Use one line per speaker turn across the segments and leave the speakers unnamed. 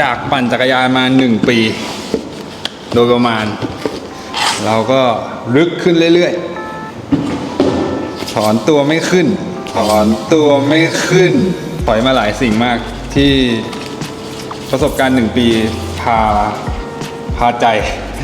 จากปั่นจักรยานมาหนึ่งปี โดยประมาณ เราก็ลึกขึ้นเรื่อยๆ ถอนตัวไม่ขึ้น ถอนตัวไม่ขึ้นปล่อยมาหลายสิ่งมากที่ประสบการณ์หนึ่งปีพาพาใจ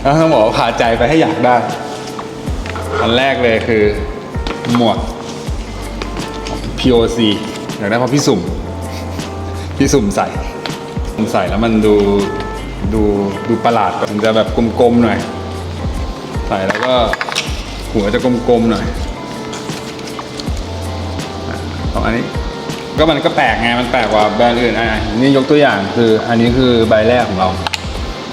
แล้วต้องบอกว่าพาใจไปให้อยากได้อันแรกเลยคือหมวก POC อยากได้เพราะพี่สุ่ม พี่สุ่มใส่ ใส่แล้วมันดูดูดูประหลาดกว่ามันจะแบบกลมๆหน่อย ใส่แล้วก็หัวจะกลมๆหน่อยอะของอันนี้ก็มันก็แปลกไงมันแปลกกว่าแบรนด์อื่นอะนี่ยกตัวอย่างคืออันนี้คือใบแรกของเรา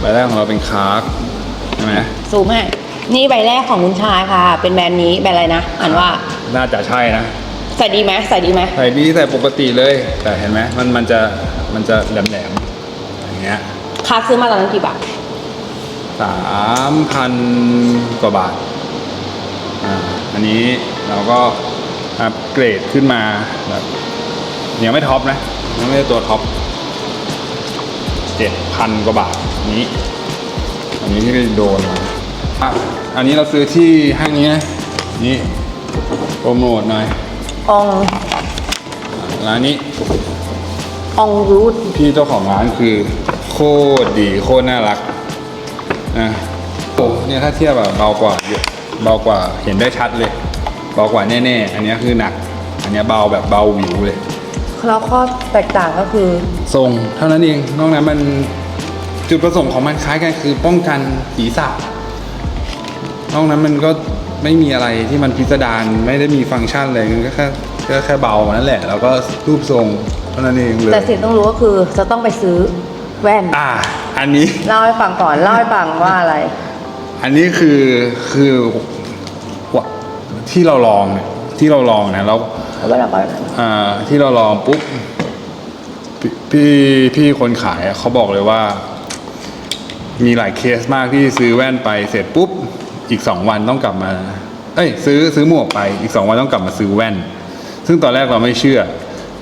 ใบแรกของเราเป็นคาร์กใช่ไหม
ซูมให้นี่ใบแรกของคุณชายค่ะ เป็นแบรนด์นี้แบรนด์อะไรนะอ่านว่า
น่าจะใช่นะ
ใส่ดีไหมใส่ดีไหม
ใส่ดีใส่ปกติเลย แต่เห็นไหมมันมันจะมันจะแหลมๆอย่าง เงี้ย
คาซื้อมาตอนนั้นกี่บาท
สามพันกว่าบาทอ่าอันนี้เราก็อัปเกรดขึ้นมาแบบยังไม่ท็อปนะยังไม่ได้ตัวท็อปเจ็ดพันกว่าบาทอันนี้ อันนี้ที่โดนมาอะอันนี้เราซื้อที่ห้างนี้นะนี่โปรโมทหน่อย
ออง
ร้านนี้
อองรูท
พี่เจ้าของร้านคือโคตรดีโคตรน่ารักนะโอ้เนี่ยถ้าเทียบแบบเบากว่าเยอะเบากว่าเห็นได้ชัดเลย เบากว่าแน่ๆ อันเนี้ยคือหนัก อันเนี้ยเบาแบบเบาหวิวเลย
แล้วข้อแตกต่างก็คือ
ทรงเท่านั้นเองนอกนั้นมันจุดประสงค์ของมันคล้ายกันคือป้องกันศีรษะนอกนั้นมันก็ไม่มีอะไรที่มันพิสดารไม่ได้มีฟังก์ชันอะไรมันก็แค่ก็แค่เบานั่นแหละ แล้วก็รูปทรงเท่านั้นเองเลย
แต่สิ่งต้องรู้ก็คือจะต้องไปซื้อ แว่น
อ่า อันนี้
เล่าให้ฟังก่อนเล่าให้ฟังว่าอะไร
อันนี้คือคือวะที่เราลองเนี่ยที่เราลองนะแล้ว
เอาแว่นออกก่อน
อ่าที่เราลองปุ๊บพี่พี่พี่คนขายอะเขาบอกเลยว่า มีหลายเคสมากที่ซื้อแว่นไปเสร็จปุ๊บ อีกสองวันต้องกลับมา เอ้ย ซื้อซื้อหมวกไปอีกสองวันต้องกลับมาซื้อแว่น ซึ่งตอนแรกเราไม่เชื่อ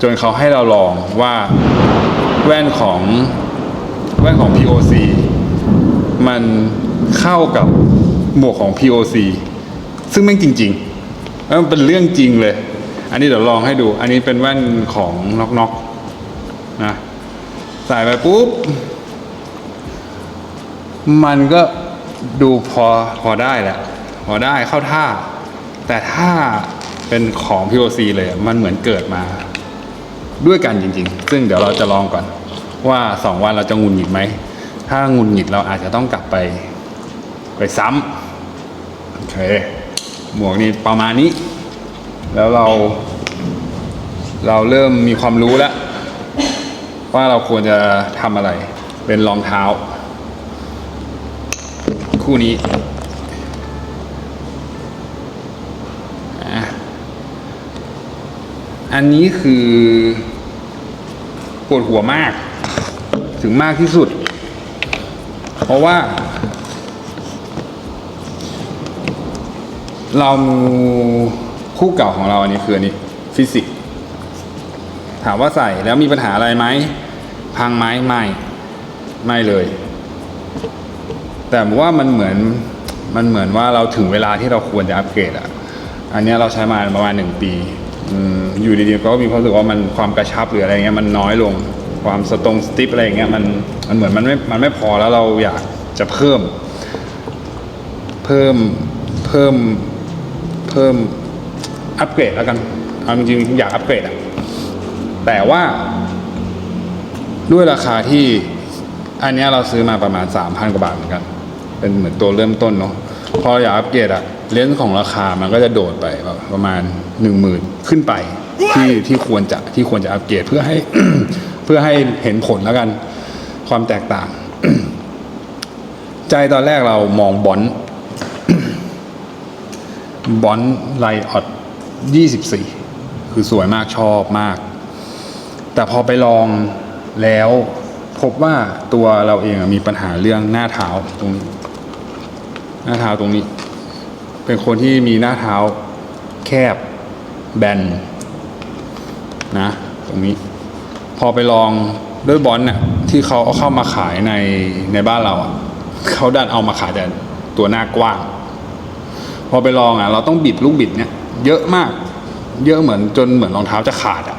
จนเขาให้เราลองว่าแว่นของ แว่นของ POC มันเข้ากับหมวกของ POC ซึ่งแม่งจริงๆแมันเป็นเรื่องจริงเลย อันนี้เดี๋ยวลองให้ดู อันนี้เป็นแว่นของน็อกน็อกนะใส่ไปปุ๊บ มันก็ดูพอพอได้แหละ พอได้เข้าท่า แต่ถ้าเป็นของ POC เลย มันเหมือนเกิดมาด้วยกันจริง ๆ ซึ่งเดี๋ยวเราจะลองก่อน ว่าสองวันเราจะงุนหงิดไหม ถ้างุนหงิดเราอาจจะต้องกลับไป ไปซ้ำโอเคหมวกนี่ประมาณนี้ แล้วเรา เราเริ่มมีความรู้แล้ว ว่าเราควรจะทำอะไร เป็นรองเท้า คู่นี้อะอันนี้คือปวดหัวมาก ถึงมากที่สุด เพราะว่า เราคู่เก่าของเราอันนี้คืออันนี้ ฟิสิกส์ถามว่าใส่แล้วมีปัญหาอะไรไหม พังไหมไม่ ไม่เลย แต่ว่ามันเหมือนมันเหมือนว่าเราถึงเวลาที่เราควรจะอัปเกรดอะอันเนี้ยเราใช้มาประมาณหนึ่งปีอยู่ดีๆก็มีความรู้สึกว่ามันความกระชับหรืออะไรเงี้ยมันน้อยลง ความสตรงสติปอะไรอย่างเงี้ยมันมันเหมือนมันไม่มันไม่พอแล้วเราอยากจะเพิ่ม เพิ่มเพิ่มเพิ่มอัปเกรดแล้วกันเอาจริงๆอยากอัปเกรดอะแต่ว่า ด้วยราคาที่อันนี้เราซื้อมาประมาณ 3,000 กว่าบาทเหมือนกัน เป็นเหมือนตัวเริ่มต้นเนาะพออยากอัปเกรดอะเลนส์ของราคามันก็จะโดดไปประมาณ 1 0,000 ขึ้นไปที่ที่ควรจะที่ควรจะอัปเกรดเพื่อให้ เพื่อให้เห็นผลแล้วกัน ความแตกต่าง ใจตอนแรกเรามองบอลบอลไลออด24 คือสวยมากชอบมาก แต่พอไปลองแล้วพบว่าตัวเราเองมีปัญหาเรื่องหน้าเท้าตรงนี้ หน้าเท้าตรงนี้ เป็นคนที่มีหน้าเท้าแคบแบนนะ ตรงนี้ พอไปลองด้วยบอลน่ะที่เขาเอาเข้ามาขายในในบ้านเราอะเขาดันเอามาขายแต่ตัวหน้ากว้าง พอไปลองอะ เราต้องบิดลูกบิดเนี่ย เยอะมาก เยอะเหมือนจนเหมือนรองเท้าจะขาดอะ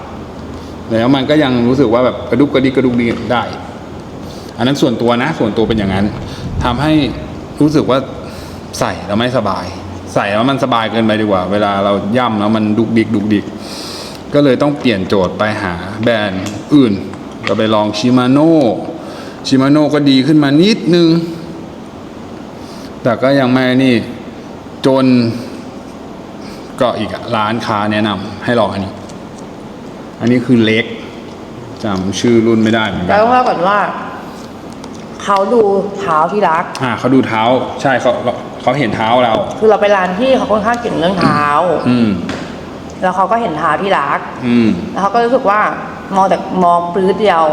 แล้วมันก็ยังรู้สึกว่าแบบกระดุกกระดิกกระดุกดิกได้ อันนั้นส่วนตัวนะ ส่วนตัวเป็นอย่างนั้นทำให้รู้สึกว่าใส่แล้วไม่สบาย ใส่แล้วมันสบายเกินไปดีกว่า เวลาเราย่ำแล้วมันดุกดิกดุกดิก ก็เลยต้องเปลี่ยนโจทย์ไปหาแบรนด์อื่น ก็ไปลองชิมาโน่ชิมาโน่ก็ดีขึ้นมานิดนึง แต่ก็ยังไม่นี่จนก็อีกอะร้านค้าแนะนำให้ลองอันนี้ อันนี้คือเล็กจำชื่อรุ่นไม่ได้เหมือนกั
แล้
น
วต้องเล่าก่อนว่า เขาดูเท้าที่รัก
อ่าเขาดูเท้า ใช่เขาเขาเขาเห็นเท้าเรา
คือเราไปร้านที่เขาค่อนข้างเก่งเรื่องเท้า
อืม
แล้วเขาก็เห็นเท้าที่รัก
อืม
แล้วเขาก็รู้สึกว่ามองแต่มองปลื้ดเดียว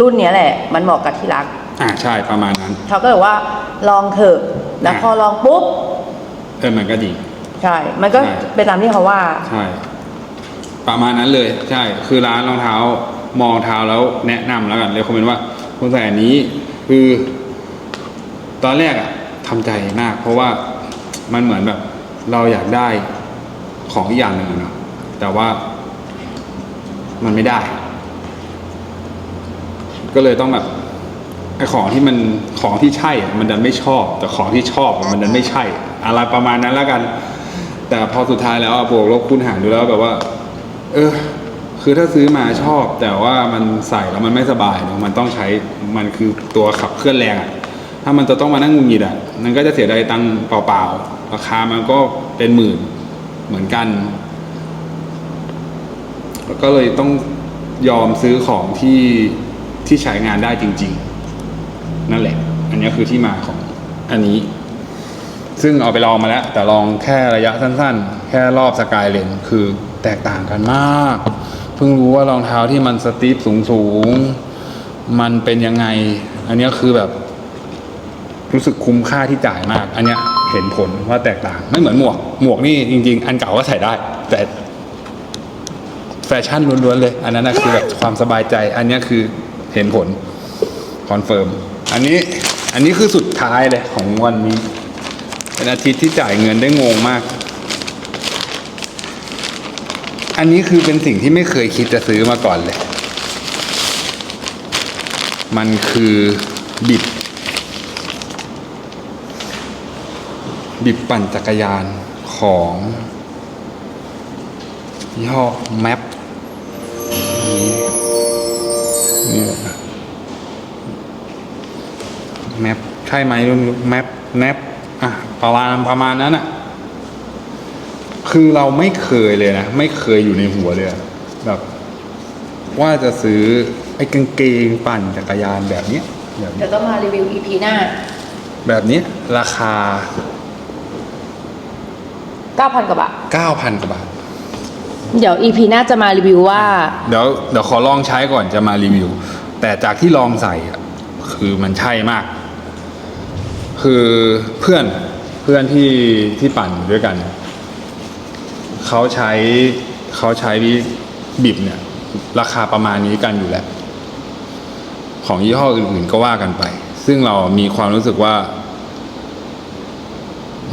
รุ่นเนี้ยแหละ มันเหมาะกับที่รัก
อ่าใช่ประมาณนั้น
เขาก็เลยว่าลองเถอะแล้ว
อะ
พอลองปุ๊บ
เออมันก็ดี
ใช่ มันก็
ใช่
เป็นตามที่เขาว่า
ใช่ ประมาณนั้นเลย ใช่ คือร้านรองเท้ามองเท้าแล้วแนะนำแล้วกันเลยคอมเมนต์ว่าคุณใส่อันนี้ คือ ตอนแรกอะทำใจมาก เพราะว่ามันเหมือนแบบ เราอยากได้ ของอีกอย่างหนึ่งอะเนาะแต่ว่ามันไม่ได้ ก็เลยต้องแบบไอ้ของที่มันของที่ใช่อะมันดันไม่ชอบ แต่ของที่ชอบอะมันดันไม่ใช่ อะไรประมาณนั้นแล้วกัน แต่พอสุดท้ายแล้วอะบวกลบคูณหารดูแล้วแบบว่า เออ คือถ้าซื้อมาชอบ แต่ว่ามันใส่แล้วมันไม่สบายเนอะมันต้องใช้มันคือตัวขับเคลื่อนแรงอะถ้ามันจะต้องมานั่งงุนงิดอะมันก็จะเสียดายตังค์เปล่าๆราคามันก็เป็นหมื่น เหมือนกันก็เลยต้องยอมซื้อของที่ที่ใช้งานได้จริง ๆ นั่นแหละ อันนี้คือที่มาของอันนี้ ซึ่งเอาไปลองมาแล้ว แต่ลองแค่ระยะสั้น ๆ แค่รอบสกายเลนคือแตกต่างกันมาก เพิ่งรู้ว่ารองเท้าที่มันสตีฟสูง ๆ มันเป็นยังไง อันนี้คือแบบ รู้สึกคุ้มค่าที่จ่ายมาก อันเนี้ย เห็นผลว่าแตกต่างไม่เหมือนหมวก หมวกนี่จริง ๆ อันเก่าก็ใส่ได้ แต่แฟชั่นล้วนๆเลย อันนั้นนะคือแบบความสบายใจ อันเนี้ยคือเห็นผลคอนเฟิร์มอันนี้อันนี้คือสุดท้ายเลยของวันนี้ เป็นอาทิตย์ที่จ่ายเงินได้งงมาก อันนี้คือเป็นสิ่งที่ไม่เคยคิดจะซื้อมาก่อนเลย มันคือบิด บิบปั่นจักรยานของยี่ห้อแมปนี่นี่แมปใช่ไหมรุ่นแมปแนปอะประมาณประมาณนั้นอะ คือเราไม่เคยเลยนะ ไม่เคยอยู่ในหัวเลยอะแบบ ว่าจะซื้อไอ้กางเกงปั่นจักรยานแบบเนี้ยแบบเนี้
เดี๋
ย
ยวต้องมารีวิว EP หน้า
แบบเนี้ยราคา
9,000กว่าบาท
9,000 กว่าบาท
เดี๋ยว EP หน้าจะมารีวิวว่า
เดี๋ยวเดี๋ยวขอลองใช้ก่อนจะมารีวิว แต่จากที่ลองใส่อะคือมันใช่มาก คือเพื่อนเพื่อนที่ที่ปั่นอยู่ด้วยกัน เขาใช้เขาใช้บิบเนี่ย ราคาประมาณนี้กันอยู่แล้วของยี่ห้ออื่นๆก็ว่ากันไป ซึ่งเรามีความรู้สึกว่า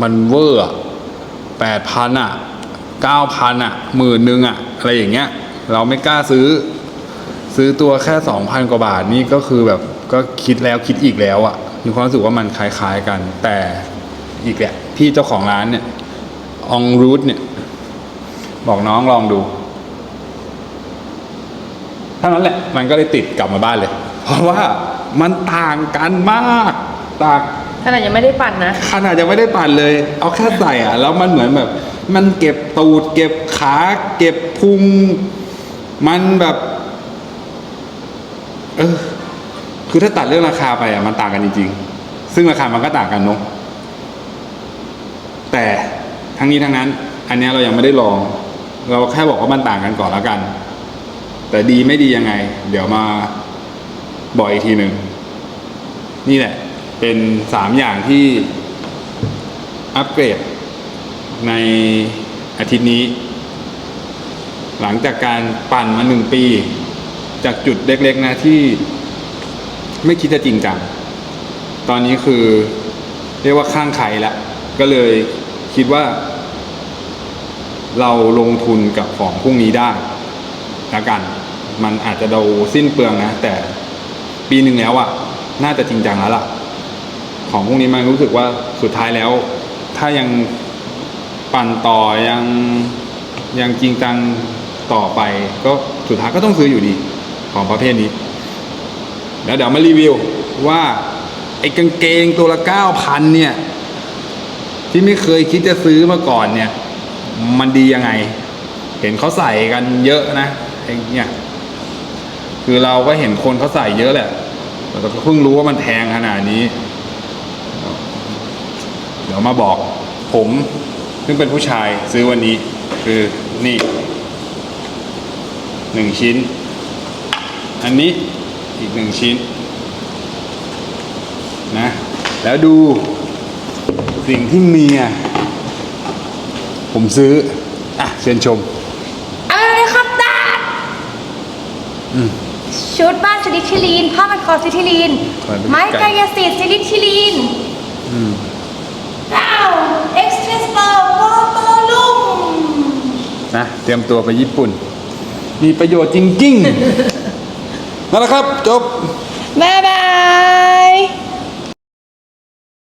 มันเวอร์ แปดพันอะเก้าพันอะหมื่นหนึ่งอะ อะไรอย่างเงี้ย เราไม่กล้าซื้อ ซื้อตัวแค่สองพันกว่าบาทนี่ก็คือแบบก็คิดแล้วคิดอีกแล้วอะมีความรู้สึกว่ามันคล้ายๆกัน แต่อีกแหละพี่เจ้าของร้านเนี่ยองรูทเนี่ย บอกน้องลองดูเท่านั้นแหละ มันก็เลยติดกลับมาบ้านเลย เพราะว่ามันต่างกันมากต่าง
ขนาดยังไม่ได้ปั่นนะ
ขนาดยังไม่ได้ปั่นเลย เอาแค่ใส่อะ แล้วมันเหมือนแบบ มันเก็บตูด เก็บขา เก็บพุง มันแบบ เออ คือถ้าตัดเรื่องราคาไปอะ มันต่างกันจริงๆ ซึ่งราคามันก็ต่างกันเนอะแต่ทั้งนี้ทั้งนั้น อันเนี้ยเรายังไม่ได้ลอง เราแค่บอกว่ามันต่างกันก่อนแล้วกัน แต่ดีไม่ดียังไง เดี๋ยวมาบอกอีกทีหนึ่ง นี่แหละ เป็นสามอย่างที่อัปเกรดในอาทิตย์นี้ หลังจากการปั่นมาหนึ่งปี จากจุดเล็กๆนะที่ไม่คิดจะจริงจัง ตอนนี้คือเรียกว่าข้างใครแล้วก็เลยคิดว่า เราลงทุนกับของพวกนี้ได้ละกัน มันอาจจะดูสิ้นเปลืองนะ แต่ปีหนึ่งแล้วอะน่าจะจริงจังแล้วล่ะ ของพวกนี้มันรู้สึกว่าสุดท้ายแล้ว ถ้ายังปั่นต่อยังยังจริงจังต่อไป ก็สุดท้ายก็ต้องซื้ออยู่ดีของประเภทนี้ แล้วเดี๋ยวมารีวิวว่าไอ้กางเกงตัวละเก้าพันเนี่ย ที่ไม่เคยคิดจะซื้อมาก่อนเนี่ย มันดียังไง เห็นเขาใส่กันเยอะนะไอ้เนี่ยคือเราก็เห็นคนเขาใส่เยอะแหละแต่ก็เพิ่งรู้ว่ามันแพงขนาดนี้ ดี๋ยวมาบอกผมซึ่งเป็นผู้ชายซื้อวันนี้ คือนี่หนึ่งชิ้น อันนี้อีกหนึ่งชิ้นนะแล้วดูสิ่งที่เมียผมซื้อ อะเชิญชม
เอาเลยครับดาด
อืม
ชุดบ้านซิลิทิลีนผ้ามันคอซิลิทิลีน
ขอให้เป็น
ไม้
ไก่
กายสิทธิ์ซิลิทิลีน
อืม
อ้าว เอ็กซ์เทสเปอร์โวโตลุม
นะเตรียมตัวไปญี่ปุ่น มีประโยชน์จริงๆนั่นแหละครับ จบ
บ๊ายบาย